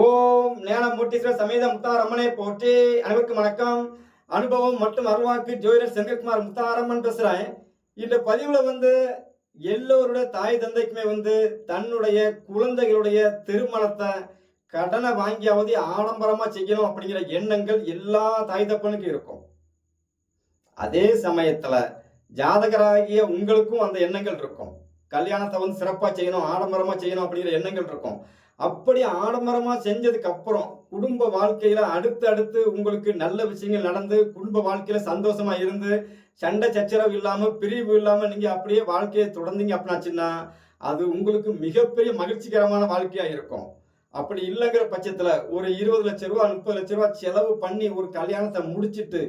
ஓம் ஞான மூர்த்தீஸ்வரர் சமேத முத்தாரம்மனை போற்றி அனைவருக்கும் வணக்கம். அனுபவம் மற்றும் அருவாக்கு ஜோதிடர் செந்தில்குமார் முத்தாரம்மன் பேசுறேன். இந்த பதிவுல வந்து எல்லோருடைய தாய் தந்தைக்குமே வந்து தன்னுடைய குழந்தைகளுடைய திருமணத்தை கடனை வாங்கியாவது ஆடம்பரமா செய்யணும் அப்படிங்கிற எண்ணங்கள் எல்லா தாய் தப்பனுக்கும் இருக்கும். அதே சமயத்துல ஜாதகராகிய உங்களுக்கும் அந்த எண்ணங்கள் இருக்கும். கல்யாணத்தை வந்து சிறப்பா செய்யணும் ஆடம்பரமா செய்யணும் அப்படிங்கிற எண்ணங்கள் இருக்கும். அப்படி ஆடம்பரமா செஞ்சதுக்கு அப்புறம் குடும்ப வாழ்க்கையில அடுத்து அடுத்து உங்களுக்கு நல்ல விஷயங்கள் நடந்து குடும்ப வாழ்க்கையில சந்தோஷமா இருந்து சண்டை சச்சரவு இல்லாம பிரிவு இல்லாம நீங்க அப்படியே வாழ்க்கையை தொடர்ந்தீங்க அப்படின்னாச்சுன்னா அது உங்களுக்கு மிகப்பெரிய மகிழ்ச்சிகரமான வாழ்க்கையா இருக்கும். அப்படி இல்லைங்கிற பட்சத்துல ஒரு இருபது லட்ச ரூபா முப்பது லட்ச ரூபா செலவு பண்ணி ஒரு கல்யாணத்தை முடிச்சிட்டு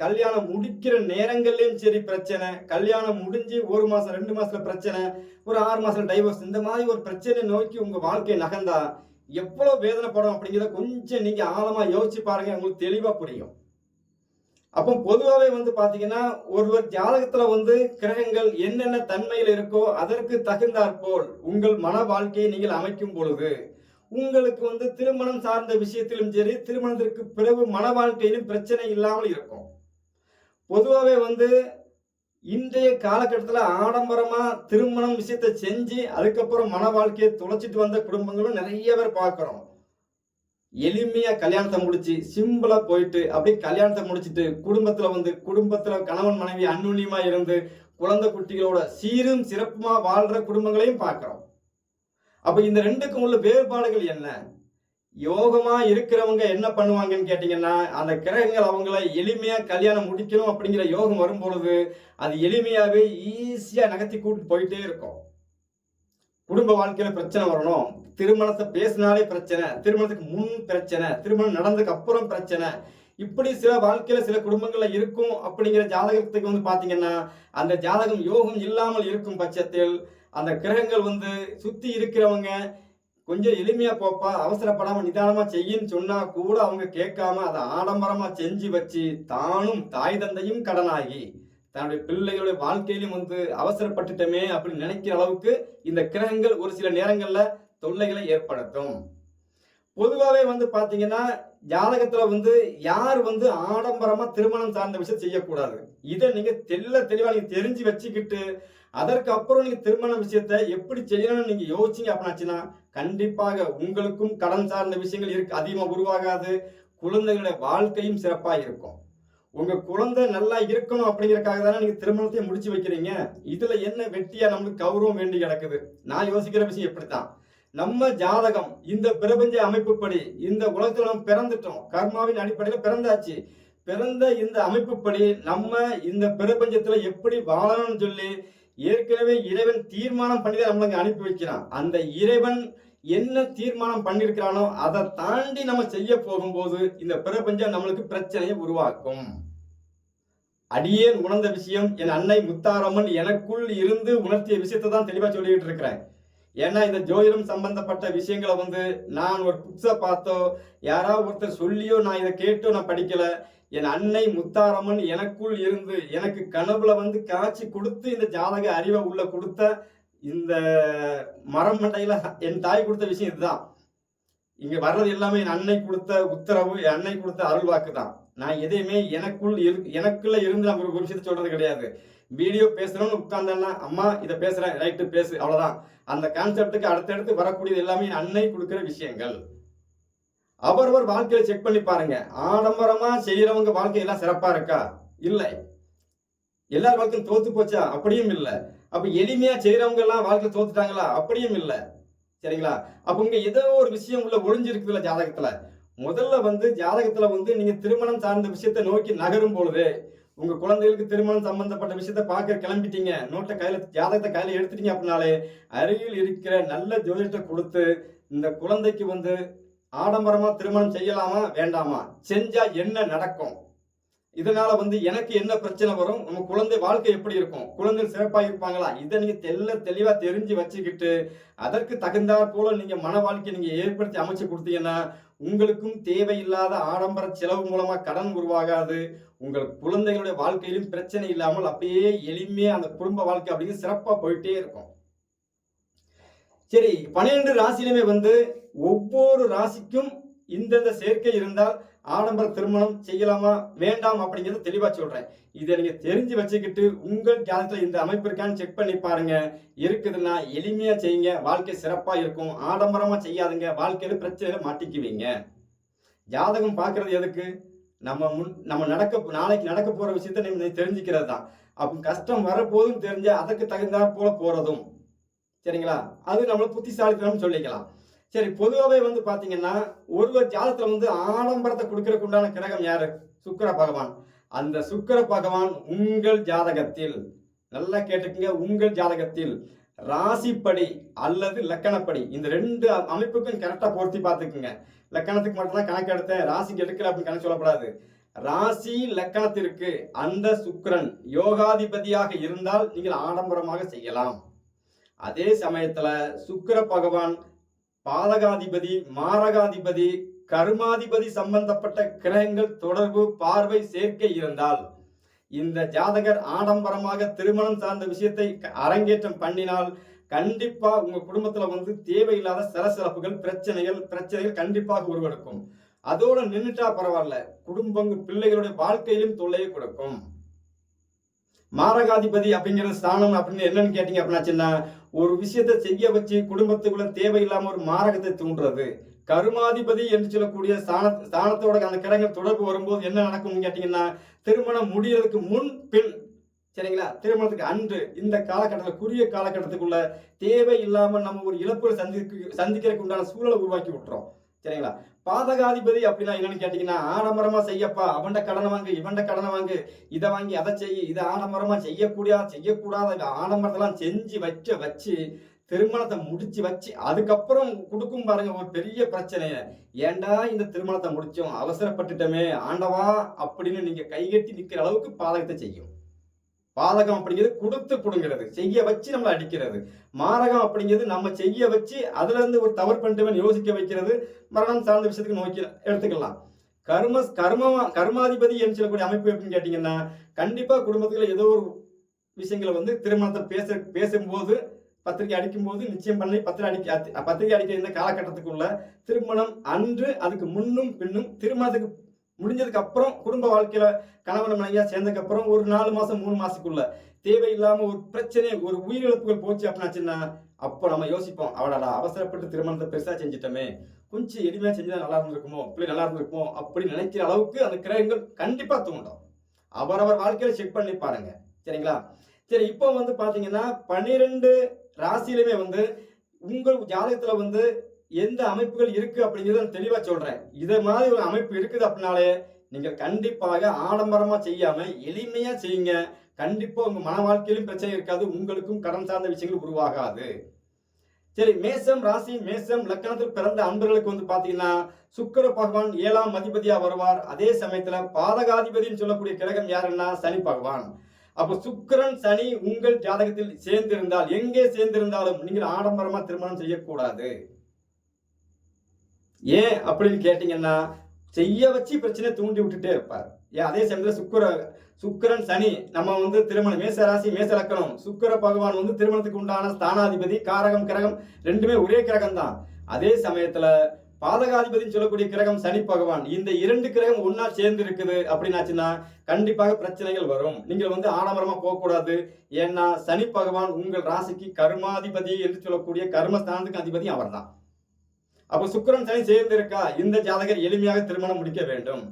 கல்யாணம் முடிக்கிற நேரங்கள்லயும் சரி பிரச்சனை. கல்யாணம் முடிஞ்சு ஒரு மாசம் ரெண்டு மாசத்துல பிரச்சனை. ஒரு ஆறு மாசம் டைவர்ஸ் இந்த மாதிரி ஒரு பிரச்சனை நோக்கி உங்க வாழ்க்கை நகர்ந்தா எவ்வளவு வேதனைப்படும் அப்படிங்கிறத கொஞ்சம் நீங்க ஆழமா யோசிச்சு பாருங்க உங்களுக்கு தெளிவா புரியும். அப்போ பொதுவாகவே வந்து பார்த்தீங்கன்னா ஒருவர் ஜாதகத்தில் வந்து கிரகங்கள் என்னென்ன தன்மையில் இருக்கோ அதற்கு தகுந்தாற்போல் உங்கள் மன வாழ்க்கையை நீங்கள் அமைக்கும் பொழுது உங்களுக்கு வந்து திருமணம் சார்ந்த விஷயத்திலும் சரி திருமணத்திற்கு பிறகு மன வாழ்க்கையிலும் பிரச்சனை இல்லாமல் இருக்கும். பொதுவாகவே வந்து இன்றைய காலகட்டத்தில் ஆடம்பரமாக திருமணம் விஷயத்தை செஞ்சு அதுக்கப்புறம் மன வாழ்க்கையை தொலைச்சிட்டு வந்த குடும்பங்களும் நிறைய பேர் பார்க்குறோம். எளிமையாக கல்யாணத்தை முடிச்சு சிம்பிளாக போயிட்டு அப்படியே கல்யாணத்தை முடிச்சிட்டு குடும்பத்தில் வந்து குடும்பத்தில் கணவன் மனைவி அன்னுண்ணியமாக இருந்து குழந்தை குட்டிகளோட சீரும் சிறப்புமாக வாழ்கிற குடும்பங்களையும் பார்க்குறோம். அப்போ இந்த ரெண்டுக்கும் உள்ள வேறுபாடுகள் என்ன? யோகமா இருக்கிறவங்க என்ன பண்ணுவாங்கன்னு கேட்டீங்கன்னா அந்த கிரகங்கள் அவங்கள எளிமையா கல்யாணம் முடிக்கணும் அப்படிங்கிற யோகம் வரும் பொழுது அது எளிமையாவே ஈஸியா நகர்த்தி கூட்டு போயிட்டே இருக்கும். குடும்ப வாழ்க்கையில பிரச்சனை வரணும். திருமணத்தை பேசினாலே பிரச்சனை திருமணத்துக்கு முன் பிரச்சனை திருமணம் நடந்ததுக்கு அப்புறம் பிரச்சனை. இப்படி சில வாழ்க்கையில சில குடும்பங்கள்ல இருக்கும் அப்படிங்கிற ஜாதகத்துக்கு வந்து பாத்தீங்கன்னா அந்த ஜாதகம் யோகம் இல்லாமல் இருக்கும் பட்சத்தில் அந்த கிரகங்கள் வந்து சுத்தி இருக்கிறவங்க கொஞ்சம் எளிமையா போப்பா அவசரப்படாம நிதானமா செய்யின்னு சொன்னா கூட அவங்க கேட்காம அதை ஆடம்பரமா செஞ்சு வச்சு தானும் தாய் தந்தையும் கடனாகி தன்னுடைய பிள்ளைகளுடைய வாழ்க்கையிலும் வந்து அவசரப்பட்டுட்டோமே அப்படின்னு நினைக்கிற அளவுக்கு இந்த கிரகங்கள் ஒரு சில நேரங்கள்ல தொல்லைகளை ஏற்படுத்தும். பொதுவாகவே வந்து பாத்தீங்கன்னா ஜாதகத்துல வந்து யார் வந்து ஆடம்பரமா திருமணம் சார்ந்த விஷயம் செய்யக்கூடாது. இதை நீங்க தெல்ல தெளிவா நீங்க தெரிஞ்சு வச்சுக்கிட்டு அதற்கு அப்புறம் நீங்க திருமண விஷயத்தை எப்படி செய்யணும்னு நீங்க யோசிச்சீங்க அப்படின்னாச்சுன்னா கண்டிப்பாக உங்களுக்கும் கடன் சார்ந்த விஷயங்கள் இருக்கு அதிகமா உருவாகாது. குழந்தைகளுடைய வாழ்க்கையும் சிறப்பா இருக்கும். உங்க குழந்தை நல்லா இருக்கணும் அப்படிங்கறக்காக தானே நீங்க திருமணத்தையும் முடிச்சு வைக்கிறீங்க. இதுல என்ன வெட்டியா நம்மளுக்கு கௌரவம் வேண்டி கிடக்குது? நான் யோசிக்கிற விஷயம் எப்படித்தான் நம்ம ஜாதகம் இந்த பிரபஞ்ச அமைப்புப்படி இந்த உலகத்துல நம்ம பிறந்துட்டோம். கர்மாவின் அடிப்படையில் பிறந்தாச்சு. பிறந்த இந்த அமைப்புப்படி நம்ம இந்த பிரபஞ்சத்துல எப்படி வாழணும்னு சொல்லி ஏற்கனவே இறைவன் தீர்மானம் பண்ணி தான் நம்மளுக்கு அனுப்பி வைக்கிறான். அந்த இறைவன் என்ன தீர்மானம் பண்ணிருக்கிறானோ அதை தாண்டி நம்ம செய்ய போகும்போது இந்த பிரபஞ்சம் நம்மளுக்கு பிரச்சனையை உருவாக்கும். அடியேன் உணர்ந்த விஷயம் என் அன்னை முத்தாரம்மன் எனக்குள் இருந்து உணர்த்திய விஷயத்தை தான் தெளிவாக சொல்லிக்கிட்டு இருக்கிறேன். ஏன்னா இந்த ஜோதிடம் சம்பந்தப்பட்ட விஷயங்களை வந்து நான் ஒரு புக்ஸை பார்த்தோ யாராவது ஒருத்தர் சொல்லியோ நான் இதை கேட்டோ நான் படிக்கலை என் அன்னை முத்தாரம்மன் எனக்குள் இருந்து எனக்கு கனவுல வந்து காட்சி கொடுத்து இந்த ஜாதக அறிவை உள்ள கொடுத்த இந்த மரம் மண்டையில என் தாய் கொடுத்த விஷயம் இதுதான். இங்க வர்றது எல்லாமே என் அன்னை கொடுத்த உத்தரவு என் அன்னை கொடுத்த அருள் வாக்கு தான் நான் எதையுமே எனக்குள் இரு எனக்குள்ள இருந்து நான் ஒரு விஷயத்த சொல்றது கிடையாது. வீடியோ பேசுறோம்னு உட்கார்ந்தேன்னா அம்மா இதை பேசுறேன் ரைட்டு பேசு அவ்வளவுதான். அந்த கான்செப்டுக்கு அடுத்தடுத்து வரக்கூடியது எல்லாமே என் அன்னை கொடுக்குற விஷயங்கள். அவரவர் வாழ்க்கையில செக் பண்ணி பாருங்க. ஆடம்பரமா செய்யறவங்க வாழ்க்கை எல்லாம் சிறப்பா இருக்கா? இல்லை. எல்லார் வாழ்க்கையும் தோத்து போச்சா? அப்படியும் இல்லை. அப்ப எளிமையா செய்யறவங்க எல்லாம் வாழ்க்கை தோத்துட்டாங்களா? அப்படியும் இல்லை. சரிங்களா? அப்ப இங்க ஏதோ ஒரு விஷயம் உள்ள ஒளிஞ்சிருக்குதுல ஜாதகத்துல. முதல்ல வந்து ஜாதகத்துல வந்து நீங்க திருமணம் சார்ந்த விஷயத்தை நோக்கி நகரும் பொழுது உங்க குழந்தைகளுக்கு திருமணம் சம்பந்தப்பட்ட விஷயத்த பார்க்க கிளம்பிட்டீங்க. நோட்டை கையில ஜாதகத்தை கையில எடுத்துட்டீங்க அப்படின்னாலே அருகில் இருக்கிற நல்ல ஜோதிடத்தை கொடுத்து இந்த குழந்தைக்கு வந்து ஆடம்பரமா திருமணம் செய்யலாமா வேண்டாமா? செஞ்சா என்ன நடக்கும்? இதனால வந்து எனக்கு என்ன பிரச்சனை வரும்? நம்ம குழந்தை வாழ்க்கை எப்படி இருக்கும்? குழந்தை சிறப்பாக இருப்பாங்களா? இதை நீங்க தெல்ல தெளிவா தெரிஞ்சு வச்சுக்கிட்டு அதற்கு தகுந்தாற் போல நீங்க மன வாழ்க்கையை நீங்க ஏற்படுத்தி அமைச்சு கொடுத்தீங்கன்னா உங்களுக்கும் தேவையில்லாத ஆடம்பர செலவு மூலமா கடன் உருவாகாது. உங்கள் குழந்தைகளுடைய வாழ்க்கையிலும் பிரச்சனை இல்லாமல் அப்படியே எளிமையா அந்த குடும்ப வாழ்க்கை அப்படிங்கிறது சிறப்பாக போயிட்டே இருக்கும். சரி பன்னிரெண்டு ராசியிலுமே வந்து ஒவ்வொரு ராசிக்கும் இந்தந்த சேர்க்கை இருந்தால் ஆடம்பர திருமணம் செய்யலாமா வேண்டாம் அப்படிங்கிறத தெளிவா சொல்றேன். இதை நீங்க தெரிஞ்சு வச்சுக்கிட்டு உங்கள் ஜாதகத்துல இந்த அமைப்பு இருக்கான்னு செக் பண்ணி பாருங்க. இருக்குதுன்னா எளிமையா செய்யுங்க. வாழ்க்கை சிறப்பா இருக்கும். ஆடம்பரமா செய்யாதுங்க. வாழ்க்கையில பிரச்சனையில மாட்டிக்குவீங்க. ஜாதகம் பார்க்கிறது எதுக்கு? நம்ம முன் நம்ம நடக்க நாளைக்கு நடக்க போற விஷயத்த நீங்க தெரிஞ்சுக்கிறது தான் அப்போ கஷ்டம் வரப்போதும் தெரிஞ்ச அதற்கு தகுந்தாற் போல போறதும். சரிங்களா? அது நம்மள புத்திசாலித்தனம் சொல்லிக்கலாம். சரி பொதுவாகவே வந்து பார்த்தீங்கன்னா ஒருவர் ஜாதத்தில் வந்து ஆடம்பரத்தை கொடுக்கறக்கு உண்டான கிரகம் யாரு? சுக்கர பகவான். அந்த சுக்கர பகவான் உங்கள் ஜாதகத்தில் நல்லா கேட்டுக்கங்க உங்கள் ஜாதகத்தில் ராசிப்படி அல்லது லக்கணப்படி இந்த ரெண்டு அமைப்புக்கும் கரெக்டாக பொருத்தி பார்த்துக்குங்க லக்கணத்துக்கு மட்டும்தான் கணக்கு எடுத்தேன் ராசிக்கு எடுக்கல அப்படின்னு கணக்கு சொல்லப்படாது ராசி லக்கணத்திற்கு அந்த சுக்கரன் யோகாதிபதியாக இருந்தால் நீங்கள் ஆடம்பரமாக செய்யலாம். அதே சமயத்துல சுக்கர பகவான் பாதகாதிபதி மாரகாதிபதி கர்மாதிபதி சம்பந்தப்பட்ட கிரகங்கள் தொடர்பு பார்வை சேர்க்கை இருந்தால் இந்த ஜாதகர் ஆடம்பரமாக திருமணம் சார்ந்த விஷயத்தை அரங்கேற்றம் பண்ணினால் கண்டிப்பா உங்க குடும்பத்துல வந்து தேவையில்லாத சிறசிறப்புகள் பிரச்சனைகள் பிரச்சனைகள் கண்டிப்பாக உருவெடுக்கும். அதோட நின்றுட்டா பரவாயில்ல. குடும்பங்கள் பிள்ளைகளுடைய வாழ்க்கையிலும் தொல்லையை கொடுக்கும். மாரகாதிபதி அப்படிங்கிற ஸ்தானம் அப்படின்னு என்னன்னு கேட்டீங்க அப்படின்னாச்சுன்னா ஒரு விஷயத்தை செய்ய வச்சு குடும்பத்துக்குள்ள தேவையில்லாம ஒரு மாரகத்தை தூண்டுறது. கருமாதிபதி என்று சொல்லக்கூடிய ஸ்தான ஸ்தானத்தோட அந்த கிரகங்கள் தொடர்பு வரும்போது என்ன நடக்கும்னு கேட்டீங்கன்னா திருமணம் முடியறதுக்கு முன் பின் சரிங்களா? திருமணத்துக்கு அன்று இந்த காலகட்டத்தில் குறுகிய காலகட்டத்துக்குள்ள தேவை இல்லாமல் நம்ம ஒரு இழப்புகளை சந்திக்க சந்திக்கிறதுக்கு உண்டான சூழலை உருவாக்கி விட்டுறோம். சரிங்களா? பாதகாதிபதி அப்படின்னா என்னன்னு கேட்டீங்கன்னா ஆடம்பரமா செய்யப்பா அவன்ட கடனை வாங்கு இவன்ட கடனை வாங்கு இதை வாங்கி அதை செய் இதை ஆடம்பரமா செய்யக்கூடாத செய்யக்கூடாத ஆடம்பரத்தெல்லாம் செஞ்சு வச்ச வச்சு திருமணத்தை முடிச்சு வச்சு அதுக்கப்புறம் கொடுக்கும் பாருங்க ஒரு பெரிய பிரச்சனைய. ஏன்டா இந்த திருமணத்தை முடிச்சோம்? அவசரப்பட்டுட்டோமே ஆண்டவா அப்படின்னு நீங்க கைகட்டி நிக்கிற அளவுக்கு பாதகத்தை செய்யும். பாதகம் அப்படிங்கிறது கொடுத்து புடுங்கிறது செய்ய வச்சு நம்மளை அடிக்கிறது. மாரகம் அப்படிங்கிறது நம்ம செய்ய வச்சு அதுல இருந்து ஒரு தவறு பண்ணிட்டு யோசிக்க வைக்கிறது மரணம் சார்ந்த விஷயத்துக்கு நோக்கி எடுத்துக்கலாம். கர்ம கர்ம கர்மாதிபதி என்று சொல்லக்கூடிய அமைப்பு எப்படின்னு கேட்டீங்கன்னா கண்டிப்பா குடும்பத்துல ஏதோ ஒரு விஷயங்களை வந்து திருமணத்தை பேச பேசும்போது பத்திரிகை அடிக்கும்போது நிச்சயம் பண்ணி பத்திரிகை அடிக்க பத்திரிகை அடிக்க இந்த காலகட்டத்துக்குள்ள திருமணம் அன்று அதுக்கு முன்னும் பின்னும் திருமணத்துக்கு முடிஞ்சதுக்கு அப்புறம் குடும்ப வாழ்க்கையில கணவன் மனைவியா சேர்ந்ததுக்கு அப்புறம் ஒரு நாலு மாசம் மூணு மாசத்துக்குள்ள தேவையில்லாம ஒரு பிரச்சனை ஒரு உயிரிழப்புகள் போச்சு அப்படின்னாச்சுன்னா அப்போ நம்ம யோசிப்போம் அவடாடா அவசரப்பட்டு திருமணத்தை பெருசா செஞ்சிட்டோமே கொஞ்சம் எளிமையா செஞ்சா நல்லா இருந்திருக்குமோ பிள்ளை நல்லா இருந்திருக்குமோ அப்படி நினைக்கிற அளவுக்கு அந்த கிரகங்கள் கண்டிப்பா தூண்டும் அவரவர் வாழ்க்கையில செக் பண்ணி பாருங்க. சரிங்களா? சரி இப்போ வந்து பாத்தீங்கன்னா பன்னிரெண்டு ராசியிலுமே வந்து உங்கள் ஜாதகத்துல வந்து எந்த அமைப்புகள் இருக்கு அப்படிங்கிறத நான் தெளிவாக சொல்றேன். இதை மாதிரி ஒரு அமைப்பு இருக்குது அப்படின்னாலே நீங்கள் கண்டிப்பாக ஆடம்பரமா செய்யாம எளிமையா செய்யுங்க. கண்டிப்பா உங்க மன வாழ்க்கையிலும் பிரச்சனை இருக்காது உங்களுக்கும் கடன் சார்ந்த விஷயங்கள் உருவாகாது. சரி மேசம் ராசி மேசம் லக்கணத்தில் பிறந்த அன்பர்களுக்கு வந்து பாத்தீங்கன்னா சுக்கர பகவான் ஏழாம் அதிபதியா வருவார். அதே சமயத்துல பாதகாதிபதினு சொல்லக்கூடிய கிரகம் யாருன்னா சனி பகவான். அப்போ சுக்கரன் சனி உங்கள் ஜாதகத்தில் சேர்ந்திருந்தால் எங்கே சேர்ந்திருந்தாலும் நீங்கள் ஆடம்பரமா திருமணம் செய்யக்கூடாது. ஏன் அப்படின்னு கேட்டிங்கன்னா செய்ய வச்சு பிரச்சனை தூண்டி விட்டுட்டே இருப்பார். ஏன்? அதே சமயத்தில் சுக்கர சுக்கிரன் சனி நம்ம வந்து திருமணம் மேச ராசி மேச லக்கணம் சுக்கிர பகவான் வந்து திருமணத்துக்கு உண்டான ஸ்தானாதிபதி காரகம் கிரகம் ரெண்டுமே ஒரே கிரகம் தான். அதே சமயத்தில் பாதகாதிபதினு சொல்லக்கூடிய கிரகம் சனி பகவான். இந்த இரண்டு கிரகம் ஒன்னா சேர்ந்து இருக்குது அப்படின்னாச்சுன்னா கண்டிப்பாக பிரச்சனைகள் வரும். நீங்கள் வந்து ஆடம்பரமா போகக்கூடாது. ஏன்னா சனி பகவான் உங்கள் ராசிக்கு கர்மாதிபதி என்று சொல்லக்கூடிய கர்மஸ்தானத்துக்கு அதிபதி அவர்தான். அப்போ சுக்கிரன் சனி சேர்ந்திருக்கா? இந்த ஜாதகர் எளிமையாக திருமணம் முடிக்க வேண்டும்.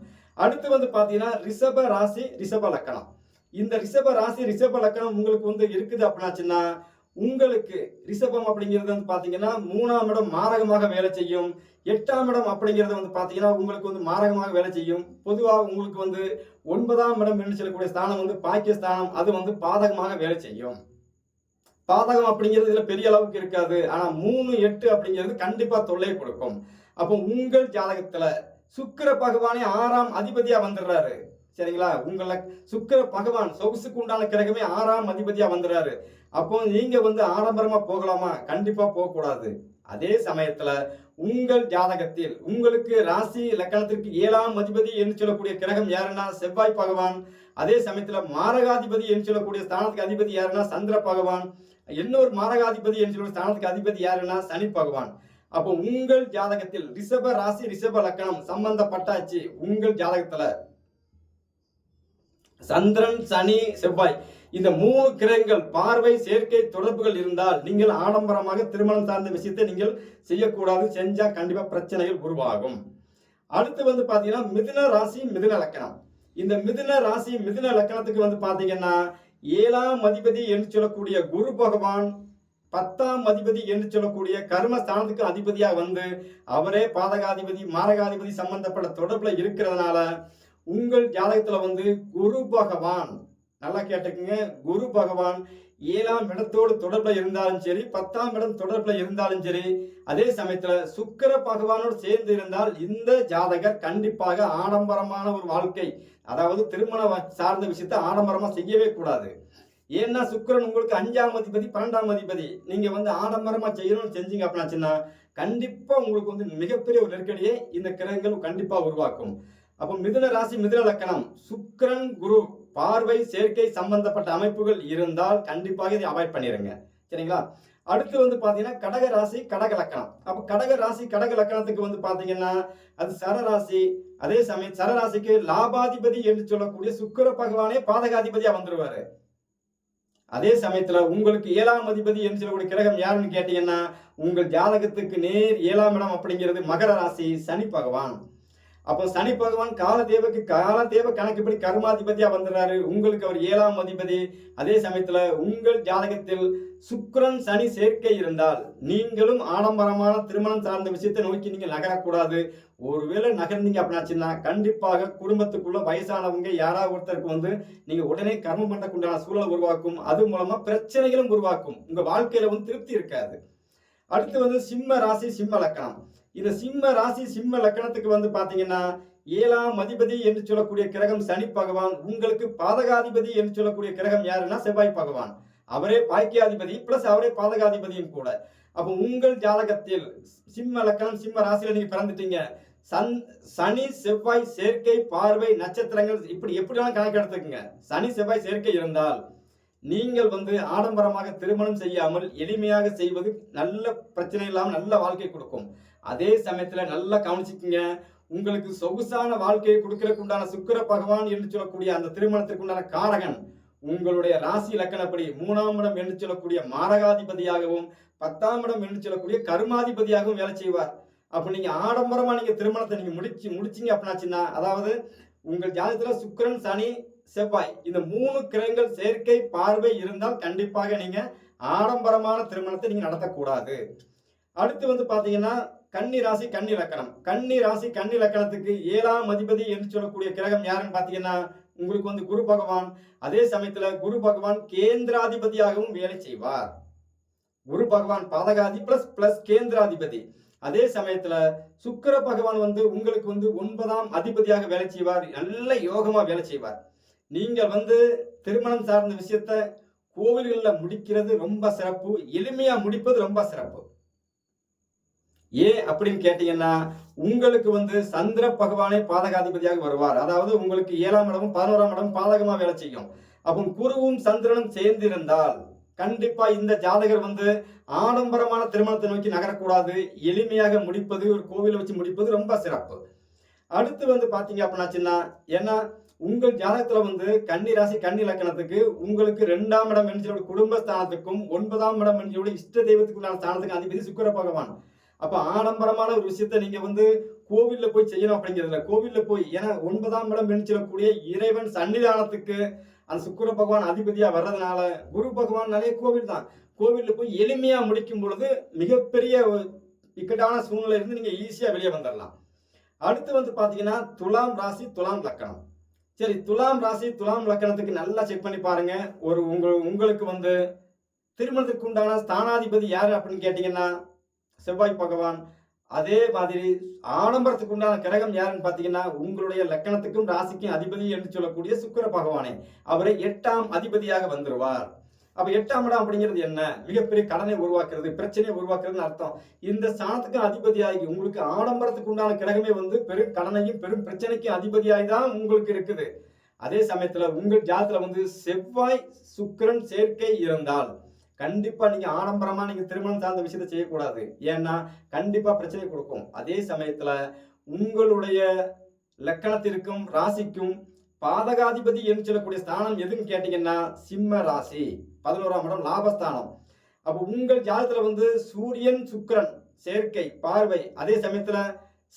அடுத்து வந்து பார்த்தீங்கன்னா ரிஷப ராசி ரிஷப லக்கணம். இந்த ரிஷப ராசி ரிஷப லக்கணம் உங்களுக்கு வந்து இருக்குது அப்படின்னாச்சுன்னா உங்களுக்கு ரிஷபம் அப்படிங்கிறது வந்து பார்த்தீங்கன்னா மூணாம் இடம் மாரகமாக வேலை செய்யும். எட்டாம் இடம் அப்படிங்கிறது வந்து பார்த்தீங்கன்னா உங்களுக்கு வந்து மாரகமாக வேலை செய்யும். பொதுவாக உங்களுக்கு வந்து ஒன்பதாம் இடம் என்று சொல்லக்கூடிய ஸ்தானம் வந்து பாக்கியஸ்தானம். அது வந்து பாதகமாக வேலை செய்யும். பாதகம் அப்படிங்கிறது இதுல பெரிய அளவுக்கு இருக்காது. ஆனா மூணு எட்டு அப்படிங்கிறது கண்டிப்பா தொல்லை கொடுக்கும். அப்போ உங்கள் ஜாதகத்துல சுக்கிர பகவானே ஆறாம் அதிபதியா வந்துடுறாரு. சரிங்களா? உங்களை சுக்கிர பகவான் சொகுசுக்கு உண்டான கிரகமே ஆறாம் அதிபதியா வந்துடுறாரு. அப்போ நீங்க வந்து ஆடம்பரமா போகலாமா? கண்டிப்பா போகக்கூடாது. அதே சமயத்துல உங்கள் ஜாதகத்தில் உங்களுக்கு ராசி லக்கணத்திற்கு ஏழாம் அதிபதி என்று சொல்லக்கூடிய கிரகம் யாருன்னா? செவ்வாய் பகவான். அதே சமயத்துல மாரகாதிபதி என்று சொல்லக்கூடிய ஸ்தானத்துக்கு அதிபதி யாருன்னா? சந்திர பகவான். இன்னொரு மாரகாதிபதி என்று சொல்ற ஸ்தானத்துக்கு அதிபதி யாருன்னா சனி பகவான். அப்போ உங்கள் ஜாதகத்தில் ரிஷப ராசி ரிஷப லக்கணம் சம்பந்தப்பட்டாச்சு உங்கள் ஜாதகத்துல. சந்திரன் சனி செவ்வாய் இந்த மூணு கிரகங்கள் பார்வை சேர்க்கை தொடர்புகள் இருந்தால் நீங்கள் ஆடம்பரமாக திருமணம் சார்ந்த விஷயத்தை நீங்கள் செய்யக்கூடாது. செஞ்சா கண்டிப்பா பிரச்சனைகள் உருவாகும். அடுத்து வந்து பாத்தீங்கன்னா மிதுன ராசி மிதுன லக்கணம். இந்த மிதுன ராசி மிதுன லக்கணத்துக்கு வந்து பாத்தீங்கன்னா ஏழாம் அதிபதி என்று சொல்லக்கூடிய குரு பகவான் பத்தாம் அதிபதி என்று சொல்லக்கூடிய கர்ம ஸ்தானத்துக்கு அதிபதியாக வந்து அவரே பாதகாதிபதி மாரகாதிபதி சம்பந்தப்பட்ட தொடர்புல இருக்கிறதுனால உங்கள் ஜாதகத்துல வந்து குரு பகவான் நல்லா கேட்டுக்குங்க குரு பகவான் ஏழாம் இடத்தோடு தொடர்பில் இருந்தாலும் சரி பத்தாம் இடம் தொடர்பில் இருந்தாலும் சரி அதே சமயத்தில் சுக்கர பகவானோடு சேர்ந்து இருந்தால் இந்த ஜாதகர் கண்டிப்பாக ஆடம்பரமான ஒரு வாழ்க்கை அதாவது திருமண சார்ந்த விஷயத்தை ஆடம்பரமா செய்யவே கூடாது. ஏன்னா சுக்கரன் உங்களுக்கு அஞ்சாம் அதிபதி பன்னெண்டாம் அதிபதி. நீங்க வந்து ஆடம்பரமா செய்யணும்னு செஞ்சீங்க அப்படின்னாச்சுன்னா கண்டிப்பா உங்களுக்கு வந்து மிகப்பெரிய ஒரு நெருக்கடியை இந்த கிரகங்கள் கண்டிப்பா உருவாக்கும். அப்போ மிதுன ராசி மிதுன லக்கணம். சுக்கரன் குரு பார்வை சேர்க்கை சம்பந்தப்பட்ட அமைப்புகள் இருந்தால் கண்டிப்பாக இதை அவாய்ட் பண்ணிடுங்க சரிங்களா? அடுத்து வந்து பார்த்தீங்கன்னா கடக ராசி கடக லக்கணம். அப்போ கடக ராசி கடக லக்கணத்துக்கு வந்து பார்த்தீங்கன்னா அது சரராசி அதே சமயம் சரராசிக்கு லாபாதிபதி என்று சொல்லக்கூடிய சுக்கிர பகவானே பாதகாதிபதியாக வந்துடுவார் அதே சமயத்துல உங்களுக்கு ஏழாம் அதிபதி என்று சொல்லக்கூடிய கிரகம் யாருன்னு கேட்டீங்கன்னா உங்கள் ஜாதகத்துக்கு நேர் ஏழாம் இடம் அப்படிங்கிறது மகர ராசி சனி பகவான். அப்போ சனி பகவான் காலதேவக்கு காலதேவ கணக்குப்படி கர்மாதிபதியா வந்துடுறாரு உங்களுக்கு அவர் ஏழாம் அதிபதி. அதே சமயத்துல உங்கள் ஜாதகத்தில் சுக்கரன் சனி சேர்க்கை இருந்தால் நீங்களும் ஆடம்பரமான திருமணம் சார்ந்த விஷயத்தை நோக்கி நீங்க நகரக்கூடாது. ஒருவேளை நகர்ந்தீங்க அப்படின்னாச்சுன்னா கண்டிப்பாக குடும்பத்துக்குள்ள வயசானவங்க யாராவது ஒருத்தருக்கு வந்து நீங்க உடனே கர்மம் பண்ணக்குண்டான சூழலை உருவாக்கும். அது மூலமா பிரச்சனைகளும் உருவாக்கும். உங்க வாழ்க்கையில வந்து திருப்தி இருக்காது. அடுத்து வந்து சிம்ம ராசி சிம்ம லக்கணம். இந்த சிம்ம ராசி சிம்ம லக்கணத்துக்கு வந்து பாத்தீங்கன்னா ஏழாம் அதிபதி என்று சொல்லக்கூடிய கிரகம் சனி பகவான் உங்களுக்கு பாதகாதிபதி என்று சொல்லக்கூடிய கிரகம் யாருன்னா செவ்வாய் பகவான். அவரே பாக்கியாதிபதி பிளஸ் அவரே பாதகாதிபதியும் கூட. அப்போ உங்கள் ஜாதகத்தில் சிம்ம லக்கணம் சிம்ம ராசியில நீங்க பிறந்துட்டீங்க. சன் சனி செவ்வாய் சேர்க்கை பார்வை நட்சத்திரங்கள் இப்படி எப்படிலாம் கணக்கு எடுத்துக்கங்க. சனி செவ்வாய் சேர்க்கை இருந்தால் நீங்கள் வந்து ஆடம்பரமாக திருமணம் செய்யாமல் எளிமையாக செய்வது நல்ல பிரச்சனை இல்லாமல் நல்ல வாழ்க்கை கொடுக்கும். அதே சமயத்துல நல்லா கவனிச்சுக்கிங்க. உங்களுக்கு சொகுசான வாழ்க்கையை கொடுக்கறதுக்கு உண்டான சுக்கிர பகவான் என்று சொல்லக்கூடிய அந்த திருமணத்திற்கு உண்டான காரகன் உங்களுடைய ராசி இலக்கணப்படி மூணாம் இடம் என்று சொல்லக்கூடிய மாரகாதிபதியாகவும் பத்தாம் இடம் என்று சொல்லக்கூடிய கருமாதிபதியாகவும் வேலை செய்வார். அப்போ நீங்க ஆடம்பரமா நீங்க திருமணத்தை நீங்க முடிச்சு முடிச்சீங்க அப்படின்னாச்சுன்னா அதாவது உங்கள் ஜாதகத்துல சுக்கிரன் சனி செவ்வாய் இந்த மூணு கிரகங்கள் செயற்கை பார்வை இருந்தால் கண்டிப்பாக நீங்க ஆடம்பரமான திருமணத்தை நீங்க நடத்தக்கூடாது. அடுத்து வந்து பாத்தீங்கன்னா கன்னி ராசி கன்னி லக்கணம். கன்னி ராசி கன்னி லக்கணத்துக்கு ஏழாம் அதிபதி என்று சொல்லக்கூடிய கிரகம் யாருன்னு பாத்தீங்கன்னா உங்களுக்கு வந்து குரு பகவான். அதே சமயத்துல குரு பகவான் கேந்திராதிபதியாகவும் வேலை செய்வார். குரு பகவான் பாதகாதி பிளஸ் பிளஸ் கேந்திராதிபதி. அதே சமயத்துல சுக்கிர பகவான் வந்து உங்களுக்கு வந்து ஒன்பதாம் அதிபதியாக வேலை செய்வார். நல்ல யோகமா வேலை செய்வார். நீங்கள் வந்து திருமணம் சார்ந்த விஷயத்த கோவில்களில் முடிக்கிறது ரொம்ப சிறப்பு. எளிமையா முடிப்பது ரொம்ப சிறப்பு. ஏன் அப்படின்னு கேட்டீங்கன்னா உங்களுக்கு வந்து சந்திர பகவானே பாதகாதிபதியாக வருவார். அதாவது உங்களுக்கு ஏழாம் இடமும் பதினோராம் இடம் பாதகமா வேலை செய்யும். அப்போ குருவும் சந்திரனும் சேர்ந்து இருந்தால் கண்டிப்பா இந்த ஜாதகர் வந்து ஆடம்பரமான திருமணத்தை நோக்கி நகரக்கூடாது. எளிமையாக முடிப்பது ஒரு கோவிலை வச்சு முடிப்பது ரொம்ப சிறப்பு. அடுத்து வந்து பாத்தீங்க அப்படின்னாச்சுன்னா ஏன்னா உங்கள் ஜாதகத்துல வந்து கன்னி ராசி கன்னி லக்கணத்துக்கு உங்களுக்கு ரெண்டாம் இடம் என்று குடும்ப ஸ்தானத்துக்கும் ஒன்பதாம் இடம் என்று இஷ்ட தெய்வத்துக்குள்ளான ஸ்தானத்துக்கும் அதிபதி சுக்கர பகவான். அப்போ ஆடம்பரமான ஒரு விஷயத்த நீங்க வந்து கோவிலில் போய் செய்யணும் அப்படிங்கிறதுல கோவிலில் போய் ஏன்னா ஒன்பதாம் இடம் என்று இறைவன் சன்னிதானத்துக்கு அந்த சுக்கிர பகவான் அதிபதியாக வர்றதுனால குரு பகவான்னாலே கோவில் தான். கோவிலில் போய் எளிமையாக முடிக்கும் பொழுது மிகப்பெரிய ஒரு இக்கட்டான சூழ்நிலை இருந்து ஈஸியாக வெளியே வந்துடலாம் அடுத்து வந்து பார்த்தீங்கன்னா துலாம் ராசி துலாம் லக்கணம். சரி துலாம் ராசி துலாம் லக்கணத்துக்கு நல்லா செக் பண்ணி பாருங்க. ஒரு உங்க உங்களுக்கு வந்து திருமணத்துக்கு உண்டான ஸ்தானாதிபதி யார் அப்படின்னு கேட்டிங்கன்னா செவ்வாய் பகவான் அதே மாதிரி ஆடம்பரத்துக்கு உண்டான கிரகம் யாருன்னு பார்த்தீங்கன்னா உங்களுடைய லக்கணத்துக்கும் ராசிக்கும் அதிபதி என்று சொல்லக்கூடிய சுக்கிர பகவானே. அவரை எட்டாம் அதிபதியாக வந்துருவார். அப்ப எட்டாம் இடம் அப்படிங்கிறது என்ன? மிகப்பெரிய கடனை உருவாக்குறது பிரச்சனையை உருவாக்குறதுன்னு அர்த்தம். இந்த ஸ்தானத்துக்கு அதிபதியாகி உங்களுக்கு ஆடம்பரத்துக்கு உண்டான கிரகமே வந்து பெரும் கடனையும் பெரும் பிரச்சனைக்கும் அதிபதியாகி தான் உங்களுக்கு இருக்குது. அதே சமயத்துல உங்கள் ஜாதத்துல வந்து செவ்வாய் சுக்கிரன் சேர்க்கை இருந்தால் கண்டிப்பா நீங்க ஆடம்பரமா நீங்க திருமணம் சார்ந்த விஷயத்த செய்யக்கூடாது. ஏன்னா கண்டிப்பா பிரச்சனை கொடுக்கும். அதே சமயத்துல உங்களுடைய லக்கணத்திற்கும் ராசிக்கும் பாதகாதிபதி என்று சொல்லக்கூடிய ஸ்தானம் எதுன்னு கேட்டீங்கன்னா சிம்ம ராசி. பதினோராம் இடம் லாபஸ்தானம். அப்போ உங்கள் ஜாதகத்துல வந்து சூரியன் சுக்கிரன் சேர்க்கை பார்வை. அதே சமயத்துல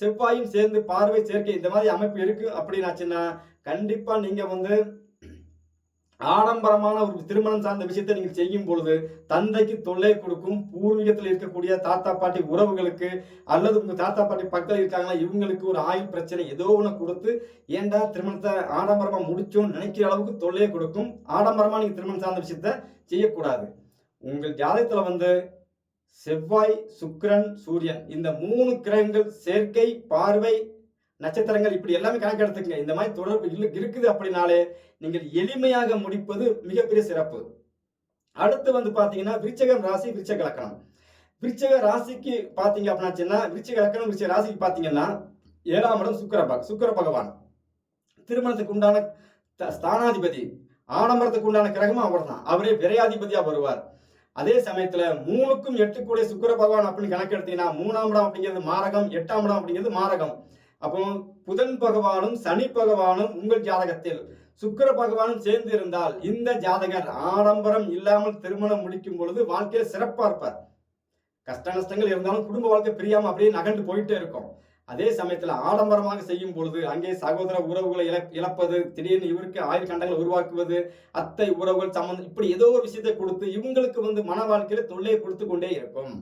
செவ்வாயும் சேர்ந்து பார்வை சேர்க்கை இந்த மாதிரி அமைப்பு இருக்கு அப்படின்னாச்சுன்னா கண்டிப்பா நீங்க வந்து ஆடம்பரமான ஒரு திருமணம் சார்ந்த விஷயத்தை நீங்கள் செய்யும் பொழுது தந்தைக்கு தொல்லை கொடுக்கும் பூர்வீகத்தில் இருக்கக்கூடிய தாத்தா பாட்டி உறவுகளுக்கு அல்லது உங்கள் தாத்தா பாட்டி பக்கத்தில் இருக்காங்களா இவங்களுக்கு ஒரு ஆயுள் பிரச்சனை ஏதோ ஒன்று கொடுத்து ஏன்டா திருமணத்தை ஆடம்பரமாக முடிச்சோம்னு நினைக்கிற அளவுக்கு தொல்லையை கொடுக்கும். ஆடம்பரமாக நீங்கள் திருமணம் சார்ந்த விஷயத்த செய்யக்கூடாது. உங்கள் ஜாதகத்தில் வந்து செவ்வாய் சுக்கிரன் சூரியன் இந்த மூணு கிரகங்கள் சேர்க்கை பார்வை நட்சத்திரங்கள் இப்படி எல்லாமே கணக்கு எடுத்துக்கங்க இந்த மாதிரி தொடர்பு இல்லை இருக்குது அப்படின்னாலே நீங்கள் எளிமையாக முடிப்பது மிகப்பெரிய சிறப்பு. அடுத்து வந்து பாத்தீங்கன்னா விருச்சகம் ராசி விருச்சக லக்கணம். விருச்சக ராசிக்கு பாத்தீங்க அப்படின்னாச்சுன்னா விருச்சக லக்கணம் விருச்சக ராசிக்கு பாத்தீங்கன்னா ஏழாம் இடம் சுக்கர பக சுக்கிர பகவான். திருமணத்துக்கு உண்டான த- ஸ்தானாதிபதி. ஆடம்பரத்துக்கு உண்டான கிரகமும் அவர் தான் அவரே விரையாதிபதியா வருவார். அதே சமயத்துல மூணுக்கும் எட்டுக்குடைய சுக்கர பகவான் அப்படின்னு கணக்கு எடுத்தீங்கன்னா மூணாம் இடம் அப்படிங்கிறது மாரகம் எட்டாம் இடம் அப்படிங்கிறது மாரகம். அப்போ புதன் பகவானும் சனி பகவானும் உங்கள் ஜாதகத்தில் சுக்கர பகவானும் சேர்ந்து இருந்தால் இந்த ஜாதகர் ஆடம்பரம் இல்லாமல் திருமணம் முடிக்கும் பொழுது வாழ்க்கையில சிறப்பா இருப்பார். கஷ்ட நஷ்டங்கள் இருந்தாலும் குடும்ப வாழ்க்கை பிரியாம அப்படியே நகர்ந்து போயிட்டே இருக்கும். அதே சமயத்துல ஆடம்பரமாக செய்யும் பொழுது அங்கே சகோதர உறவுகளை இழப்பது திடீர்னு இவருக்கு ஆயுள் கண்டங்களை உருவாக்குவது அத்தை உறவுகள் சம்பந்தம் இப்படி ஏதோ ஒரு விஷயத்தை கொடுத்து இவங்களுக்கு வந்து மன வாழ்க்கையில தொல்லையை கொடுத்து கொண்டே இருக்கும்.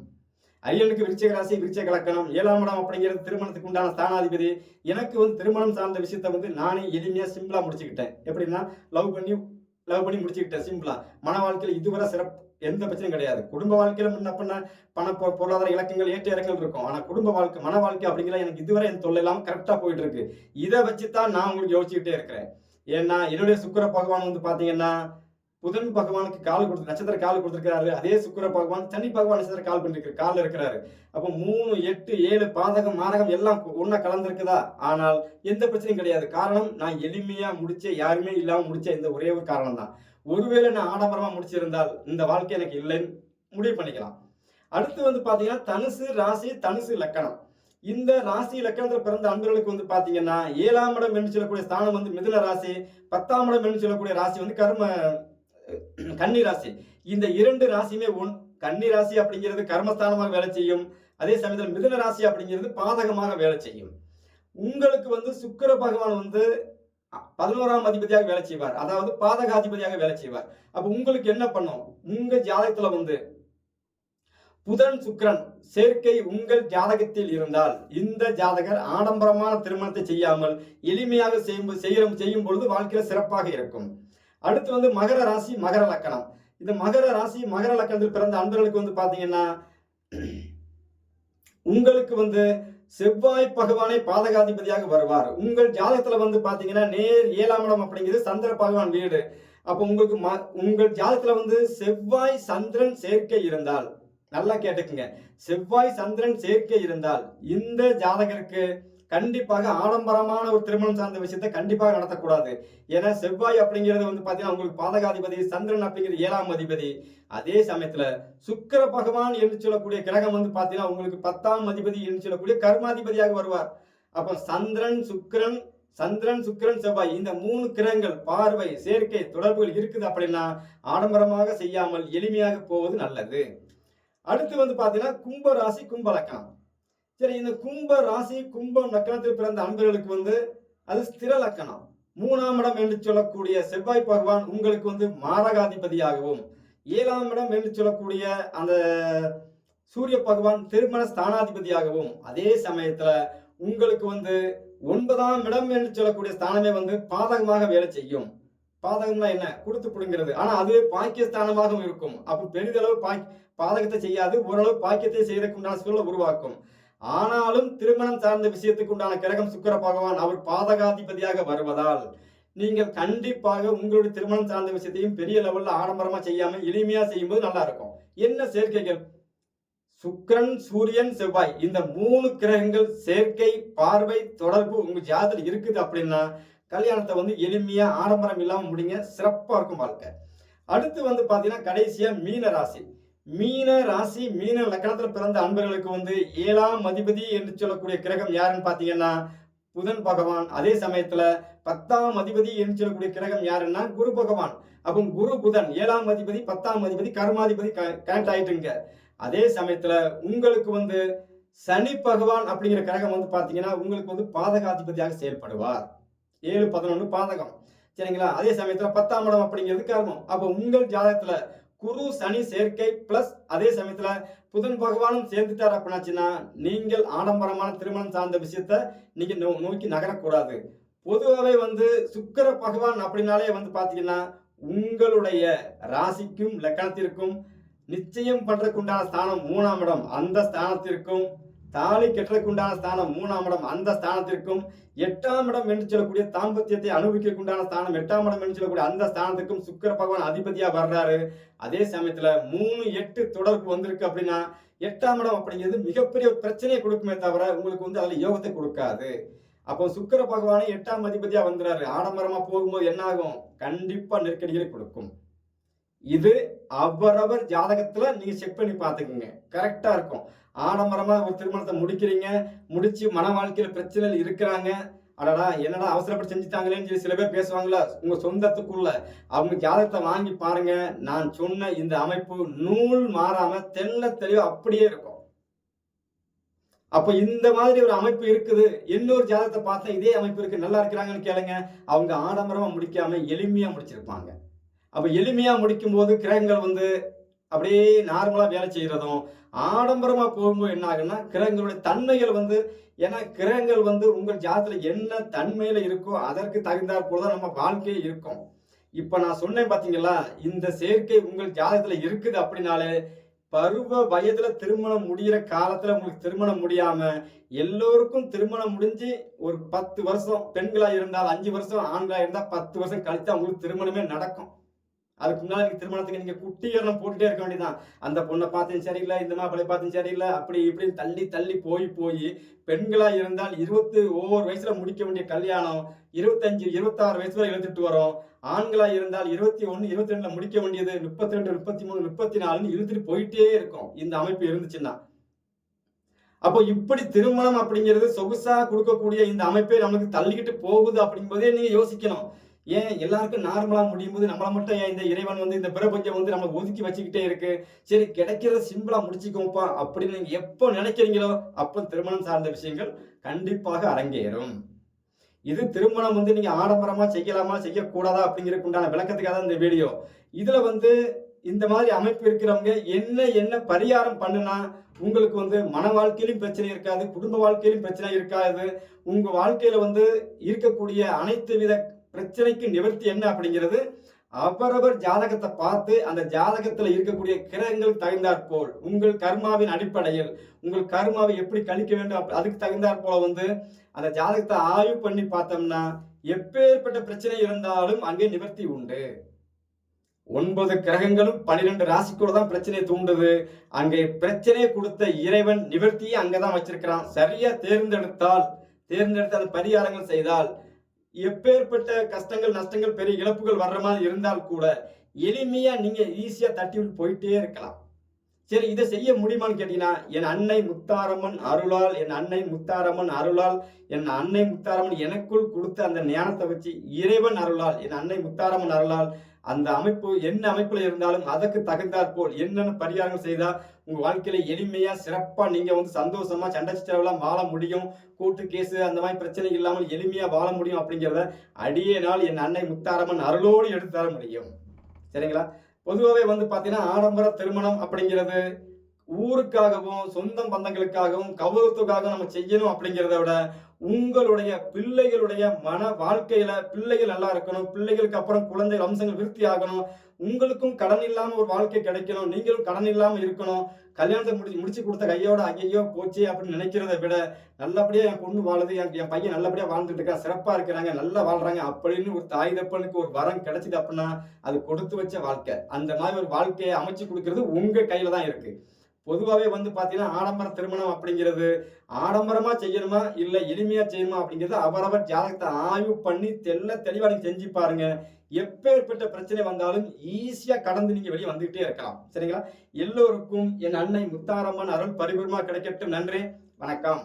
ஐயனுக்கு விருச்சிக ராசி விருச்சிக லக்கணம். ஏழாம் இடம் அப்படிங்கிறது திருமணத்துக்கு உண்டான ஸ்தானாதிபதி. எனக்கு வந்து திருமணம் சார்ந்த விஷயத்த வந்து நானே எளிமையா சிம்பிளா முடிச்சுக்கிட்டேன். எப்படின்னா லவ் பண்ணி லவ் பண்ணி முடிச்சுக்கிட்டேன் சிம்பிளா மன வாழ்க்கையில் இதுவரை சிறப்பு எந்த பிரச்சனையும் கிடையாது. குடும்ப வாழ்க்கையில முன்ன பண்ண பண பொ- பொருளாதார இலக்கங்கள் ஏற்ற இறக்கங்கள் இருக்கும். ஆனா குடும்ப வாழ்க்கை மன வாழ்க்கை அப்படிங்கிற எனக்கு இதுவரை என் தொல்லை இல்லாம கரெக்டா போயிட்டு இருக்கு. இதை வச்சு தான் நான் உங்களுக்கு யோசிச்சுக்கிட்டே இருக்கிறேன். ஏன்னா என்னுடைய சுக்கர பகவான் வந்து பாத்தீங்கன்னா புதன் பகவானுக்கு கால் கொடுத்து நட்சத்திர கால் கொடுத்துருக்காரு அதே சுக்கிர பகவான் சனி பகவான் நட்சத்திர கால் பண்ணிருக்கிற கால் இருக்கிறாரு. அப்போ மூணு எட்டு ஏழு பாதகம் மாதகம் எல்லாம் ஒன்னா கலந்துருக்குதா? ஆனால் எந்த பிரச்சனையும் கிடையாது. காரணம் நான் எளிமையா முடிச்ச யாருமே இல்லாம முடிச்ச இந்த ஒரே ஒரு காரணம் தான் ஒருவேளை நான் ஆடம்பரமா முடிச்சிருந்தால் இந்த வாழ்க்கை எனக்கு இல்லைன்னு முடிவு பண்ணிக்கலாம். அடுத்து வந்து பாத்தீங்கன்னா தனுசு ராசி தனுசு லக்கணம். இந்த ராசி லக்கணத்தில் பிறந்த அன்பர்களுக்கு வந்து பாத்தீங்கன்னா ஏழாம் இடம் என்று சொல்லக்கூடிய ஸ்தானம் வந்து மிதுன ராசி பத்தாம் இடம் என்று சொல்லக்கூடிய ராசி வந்து கர்ம கன்னி ராசி இந்த இரண்டு ராசியுமே ஒன் கன்னி ராசி அப்படிங்கிறது கர்மஸ்தானமாக வேலை செய்யும். அதே சமயத்தில் மிதுன ராசி அப்படிங்கிறது பாதகமாக வேலை செய்யும். உங்களுக்கு வந்து சுக்கர பகவான் வந்து பதினோராம் அதிபதியாக வேலை செய்வார். அதாவது பாதகாதிபதியாக வேலை செய்வார். அப்ப உங்களுக்கு என்ன பண்ணும்? உங்க ஜாதகத்துல வந்து புதன் சுக்கரன் சேர்க்கை உங்கள் ஜாதகத்தில் இருந்தால் இந்த ஜாதகர் ஆடம்பரமான திருமணத்தை செய்யாமல் எளிமையாக செய்யும் செய்யும் பொழுது வாழ்க்கையில சிறப்பாக இருக்கும். அடுத்து வந்து மகர ராசி மகர லக்கணம். இந்த மகர ராசி மகர லக்கணத்தில் பிறந்த அன்பர்களுக்கு வந்து பார்த்தீங்கன்னா உங்களுக்கு வந்து செவ்வாய் பகவானை பாதகாதிபதியாக வருவார். உங்கள் ஜாதகத்துல வந்து பாத்தீங்கன்னா நேர் ஏழாம் இடம் அப்படிங்கிறது சந்திர பகவான் வீடு. அப்போ உங்களுக்கு ம- உங்கள் ஜாதகத்துல வந்து செவ்வாய் சந்திரன் சேர்க்கை இருந்தால் நல்லா கேட்டுக்குங்க. செவ்வாய் சந்திரன் சேர்க்கை இருந்தால் இந்த ஜாதகருக்கு கண்டிப்பாக ஆடம்பரமான ஒரு திருமணம் சார்ந்த விஷயத்தை கண்டிப்பாக நடத்தக்கூடாது. ஏன்னா செவ்வாய் அப்படிங்கிறது வந்து பார்த்தீங்கன்னா உங்களுக்கு பாதகாதிபதி சந்திரன் அப்படிங்கிறது ஏழாம் அதிபதி. அதே சமயத்தில் சுக்கிர பகவான் என்று சொல்லக்கூடிய கிரகம் வந்து பார்த்தீங்கன்னா உங்களுக்கு பத்தாம் அதிபதி என்று சொல்லக்கூடிய கர்மாதிபதியாக வருவார். அப்போ சந்திரன் சுக்கிரன் சந்திரன் சுக்கிரன் செவ்வாய் இந்த மூணு கிரகங்கள் பார்வை சேர்க்கை தொடர்புகள் இருக்குது அப்படின்னா ஆடம்பரமாக செய்யாமல் எளிமையாக போவது நல்லது. அடுத்து வந்து பார்த்தீங்கன்னா கும்பராசி கும்பலக்கணம் சரி இந்த கும்ப ராசி கும்பம் நக்கணத்தில் பிறந்த அன்பர்களுக்கு வந்து அது ஸ்திர லக்கணம். மூணாம் இடம் என்று சொல்லக்கூடிய செவ்வாய் பகவான் உங்களுக்கு வந்து மாரகாதிபதியாகவும் ஏழாம் இடம் என்று சொல்லக்கூடிய அந்த சூரிய பகவான் திருமண ஸ்தானாதிபதியாகவும் அதே சமயத்துல உங்களுக்கு வந்து ஒன்பதாம் இடம் என்று சொல்லக்கூடிய ஸ்தானமே வந்து பாதகமாக வேலை செய்யும். பாதகம்னா என்ன? கொடுத்து பிடுங்கிறது. ஆனா அதுவே பாக்கியஸ்தானமாகவும் இருக்கும். அப்போ பெரிதளவு பாக்கி பாதகத்தை செய்யாது. ஓரளவு பாக்கியத்தை செய்யறதுக்குண்டான சூழலை உருவாக்கும். ஆனாலும் திருமணம் சார்ந்த விஷயத்துக்கு உண்டான கிரகம் சுக்கர பகவான் அவர் பாதகாதிபதியாக வருவதால் நீங்கள் கண்டிப்பாக உங்களுடைய திருமணம் சார்ந்த விஷயத்தையும் பெரிய லெவல்ல ஆடம்பரமா செய்யாம எளிமையா செய்யும்போது நல்லா இருக்கும். என்ன சேர்க்கைகள்? சுக்கிரன் சூரியன் செவ்வாய் இந்த மூணு கிரகங்கள் சேர்க்கை பார்வை தொடர்பு உங்க ஜாதத்தில் இருக்குது அப்படின்னா கல்யாணத்தை வந்து எளிமையா ஆடம்பரம் இல்லாம முடிங்க சிறப்பா இருக்கும் வாழ்க்கை. அடுத்து வந்து பாத்தீங்கன்னா கடைசியா மீன ராசி. மீன ராசி மீன லக்கணத்தில் பிறந்த அன்பர்களுக்கு வந்து ஏழாம் அதிபதி என்று சொல்லக்கூடிய கிரகம் யாருன்னு பார்த்தீங்கன்னா புதன் பகவான். அதே சமயத்துல பத்தாம் அதிபதி என்று சொல்லக்கூடிய கிரகம் யாருன்னா குரு பகவான். அப்போ குரு புதன் ஏழாம் அதிபதி பத்தாம் அதிபதி கர்மாதிபதி கனெக்ட் ஆயிட்டுங்க. அதே சமயத்துல உங்களுக்கு வந்து சனி பகவான் அப்படிங்கிற கிரகம் வந்து பாத்தீங்கன்னா உங்களுக்கு வந்து பாதகாதிபதியாக செயல்படுவார். ஏழு பதினொன்று பாதகம். சரிங்களா? அதே சமயத்துல பத்தாம் இடம் அப்படிங்கிறது கர்மம். அப்போ உங்கள் ஜாதகத்துல குரு சனி சேர்க்கை பிளஸ் அதே சமயத்துல புதன் பகவானும் சேர்ந்துட்டார் அப்படின்னாச்சுன்னா நீங்கள் ஆடம்பரமான திருமணம் சார்ந்த விஷயத்த நீங்க நோ- நோக்கி நகரக்கூடாது. பொதுவாகவே வந்து சுக்கர பகவான் அப்படின்னாலே வந்து பாத்தீங்கன்னா உங்களுடைய ராசிக்கும் லக்கணத்திற்கும் நிச்சயம் பண்றதுக்குண்டான ஸ்தானம் மூணாம் இடம். அந்த ஸ்தானத்திற்கும் தாலி கெட்டலுக்குண்டான ஸ்தானம் மூணாம் இடம். அந்த ஸ்தானத்திற்கும் எட்டாம் இடம் என்று சொல்லக்கூடிய தாம்பத்தியத்தை அனுபவிக்கிறதுக்குண்டான ஸ்தானம் எட்டாம் இடம் என்று சொல்லக்கூடிய அந்த ஸ்தானத்துக்கும் சுக்கிர பகவான் அதிபதியாக வர்றாரு. அதே சமயத்துல மூணு எட்டு தொடர்பு வந்திருக்கு அப்படின்னா எட்டாம் இடம் அப்படிங்கிறது மிகப்பெரிய பிரச்சனையை கொடுக்குமே தவிர உங்களுக்கு வந்து அதுல யோகத்தை கொடுக்காது. அப்போ சுக்கிர பகவானே எட்டாம் அதிபதியா வந்துறாரு. ஆடம்பரமா போகும்போது என்ன ஆகும்? கண்டிப்பா நெருக்கடிகளை கொடுக்கும். இது அவரவர் ஜாதகத்துல நீங்க செக் பண்ணி பாத்துக்கோங்க கரெக்டா இருக்கும். ஆடம்பரமா ஒரு திருமணத்தை முடிக்கிறீங்க முடிச்சு மன வாழ்க்கையில பிரச்சனைகள் இருக்கிறாங்க. அடடா என்னடா அவசரப்பட்டு செஞ்சுட்டாங்களேன்னு சொல்லி சில பேர் பேசுவாங்களா உங்க சொந்தத்துக்குள்ள. அவங்க ஜாதகத்தை வாங்கி பாருங்க. நான் சொன்ன இந்த அமைப்பு நூல் மாறாம தெல்ல தெளிவா அப்படியே இருக்கும். அப்ப இந்த மாதிரி ஒரு அமைப்பு இருக்குது. இன்னொரு ஜாதகத்தை பார்த்தா இதே அமைப்பு இருக்கு. நல்லா இருக்கிறாங்கன்னு கேளுங்க. அவங்க ஆடம்பரமா முடிக்காம எளிமையா முடிச்சிருப்பாங்க. அப்போ எளிமையாக முடிக்கும் போது கிரகங்கள் வந்து அப்படியே நார்மலாக வேலை செய்கிறதும் ஆடம்பரமாக போகும்போது என்ன ஆகுன்னா கிரகங்களுடைய தன்மைகள் வந்து ஏன்னா கிரகங்கள் வந்து உங்கள் ஜாதத்தில் என்ன தன்மையில் இருக்கோ அதற்கு தகுந்தாற் போலதான் நம்ம வாழ்க்கையே இருக்கும். இப்போ நான் சொன்னேன் பார்த்தீங்களா இந்த சேர்க்கை உங்கள் ஜாதகத்தில் இருக்குது அப்படின்னாலே பருவ வயதுல திருமணம் முடிகிற காலத்துல உங்களுக்கு திருமணம் முடியாம எல்லோருக்கும் திருமணம் முடிஞ்சு ஒரு பத்து வருஷம் பெண்களா இருந்தால் அஞ்சு வருஷம் ஆண்களா இருந்தால் பத்து வருஷம் கழித்து அவங்களுக்கு திருமணமே நடக்கும். அதுக்கு முன்னாடி திருமணத்துக்கு நீங்கள் குட்டிகரணம் போட்டுட்டே இருக்க வேண்டியதான் அந்த பொண்ணை பார்த்தும் சரியில்லை இந்த மாப்பிள்ளை பார்த்தும் சரியில்லை அப்படி இப்படின்னு தள்ளி தள்ளி போய் போய் பெண்களாக இருந்தால் இருபத்து ஒவ்வொரு வயசில் முடிக்க வேண்டிய கல்யாணம் இருபத்தஞ்சு இருபத்தாறு வயசு வரை இழுத்துட்டு வரோம். ஆண்களாக இருந்தால் இருபத்தி ஒன்று இருபத்தி ரெண்டில் முடிக்க வேண்டியது முப்பத்தி ரெண்டு முப்பத்தி மூணு முப்பத்தி நாலுன்னு இழுத்துட்டு போயிட்டே இருக்கும். இந்த அமைப்பு இருந்துச்சுன்னா. அப்போ இப்படி திருமணம் அப்படிங்கிறது சொகுசா கொடுக்கக்கூடிய இந்த அமைப்பை நமக்கு தள்ளிக்கிட்டு போகுது அப்படிங்கும்போதே நீங்க யோசிக்கணும். ஏன் எல்லாருக்கும் நார்மலாக முடியும் போது நம்மளை மட்டும் ஏன் இந்த இறைவன் வந்து இந்த பிரபஞ்சம் வந்து நம்மளை ஒதுக்கி வச்சுக்கிட்டே இருக்கு? சரி கிடைக்கிறத சிம்பிளாக முடிச்சுக்கோப்பா அப்படின்னு நீங்கள் எப்போ நினைக்கிறீங்களோ அப்போ திருமணம் சார்ந்த விஷயங்கள் கண்டிப்பாக அரங்கேறும். இது திருமணம் வந்து நீங்கள் ஆடம்பரமாக செய்யலாமா செய்யக்கூடாதா அப்படிங்கிறதுக்கு உண்டான விளக்கத்துக்காக தான் இந்த வீடியோ இதில் வந்து இந்த மாதிரி அமைப்பு இருக்கிறவங்க என்ன என்ன பரிகாரம் பண்ணுனா உங்களுக்கு வந்து மன வாழ்க்கையிலும் பிரச்சனை இருக்காது குடும்ப வாழ்க்கையிலும் பிரச்சனை இருக்காது. உங்கள் வாழ்க்கையில் வந்து இருக்கக்கூடிய அனைத்து வித பிரச்சனைக்கு நிவர்த்தி என்ன அப்படிங்கிறது அவரவர் ஜாதகத்தை பார்த்து அந்த ஜாதகத்தில் இருக்கக்கூடிய கிரகங்கள் தகுந்தாற் போல். உங்கள் கர்மாவின் அடிப்படையில். உங்கள் கர்மாவை எப்படி கழிக்க வேண்டும் அப்ப- அதுக்கு தகுந்தாற் போல வந்து அந்த ஜாதகத்தை ஆய்வு பண்ணி பார்த்தோம்னா எப்பேற்பட்ட பிரச்சனை இருந்தாலும் அங்கே நிவர்த்தி உண்டு. ஒன்பது கிரகங்களும் பன்னிரெண்டு ராசிக்குள்ள தான் பிரச்சனையை தூண்டுது. அங்கே பிரச்சனையை கொடுத்த இறைவன் நிவர்த்தியை அங்கதான் வச்சிருக்கிறான். சரியா தேர்ந்தெடுத்தால் தேர்ந்தெடுத்து அந்த பரிகாரங்கள் செய்தால் எப்பேற்பட்ட கஷ்டங்கள் நஷ்டங்கள் பெரிய இழப்புகள் வர்ற மாதிரி இருந்தால் கூட எளிமையா நீங்க ஈஸியா தட்டி விட்டு போயிட்டே இருக்கலாம். சரி இதை செய்ய முடியுமான்னு கேட்டீங்கன்னா என் அன்னை முத்தாரம்மன் அருளால் என் அன்னை முத்தாரம்மன் அருளால் என் அன்னை முத்தாரம்மன் எனக்குள் கொடுத்த அந்த ஞானத்தை வச்சு இறைவன் அருளால் என் அன்னை முத்தாரம்மன் அருளால் அந்த அமைப்பு என்ன அமைப்புல இருந்தாலும் அதற்கு தகுந்தாற் போல் என்னென்ன பரிகாரங்கள் செய்தால் உங்க வாழ்க்கையில எளிமையா சிறப்பா நீங்க வந்து சந்தோஷமா சண்டை சிற்றவெல்லாம் வாழ முடியும். கூட்டு கேஸ் அந்த மாதிரி பிரச்சனை இல்லாமல் எளிமையா வாழ முடியும் அப்படிங்கிறத அடியே நாள் என் அன்னை முத்தாரம்மன் அருளோடு எடுத்து தர முடியும். சரிங்களா? பொதுவாகவே வந்து பார்த்தீங்கன்னா ஆடம்பர திருமணம் அப்படிங்கிறது ஊருக்காகவும் சொந்தம் பந்தங்களுக்காகவும் கௌரவத்துக்காக நம்ம செய்யணும் அப்படிங்கிறத விட உங்களுடைய பிள்ளைகளுடைய மன வாழ்க்கையில பிள்ளைகள் நல்லா இருக்கணும் பிள்ளைகளுக்கு அப்புறம் குழந்தை அம்சங்கள் விருத்தி ஆகணும் உங்களுக்கும் கடன் இல்லாமல் ஒரு வாழ்க்கை கிடைக்கணும் நீங்களும் கடன் இல்லாமல் இருக்கணும் கல்யாணத்தை முடிச்சு முடிச்சு கொடுத்த கையோட ஐயோ போச்சு அப்படின்னு நினைக்கிறத விட நல்லபடியாக என் பொண்ணு வாழுது என் என் பையன் நல்லபடியாக வாழ்ந்துட்டு இருக்கான் சிறப்பாக இருக்கிறாங்க நல்லா வாழ்றாங்க அப்படின்னு ஒரு தாய் தப்பனுக்கு ஒரு வரம் கிடைச்சிது அப்படின்னா அது கொடுத்து வச்ச வாழ்க்கை. அந்த மாதிரி ஒரு வாழ்க்கையை அமைச்சு கொடுக்கறது உங்கள் கையில் தான் இருக்குது பொதுவாகவே வந்து பார்த்தீங்கன்னா ஆடம்பர திருமணம் அப்படிங்கிறது ஆடம்பரமாக செய்யணுமா இல்லை எளிமையாக செய்யணுமா அப்படிங்கிறது அவரவர் ஜாதகத்தை ஆய்வு பண்ணி தெல்ல தெளிவாக நீங்கள் செஞ்சு பாருங்க. எப்பேற்பட்ட பிரச்சனை வந்தாலும் ஈஸியாக கடந்து நீங்கள் வெளியே வந்துக்கிட்டே இருக்கலாம். சரிங்களா? எல்லோருக்கும் என் அன்னை முத்தாரம்மன் அருள் பரிபூர்ணமாக கிடைக்கட்டும். நன்றி. வணக்கம்.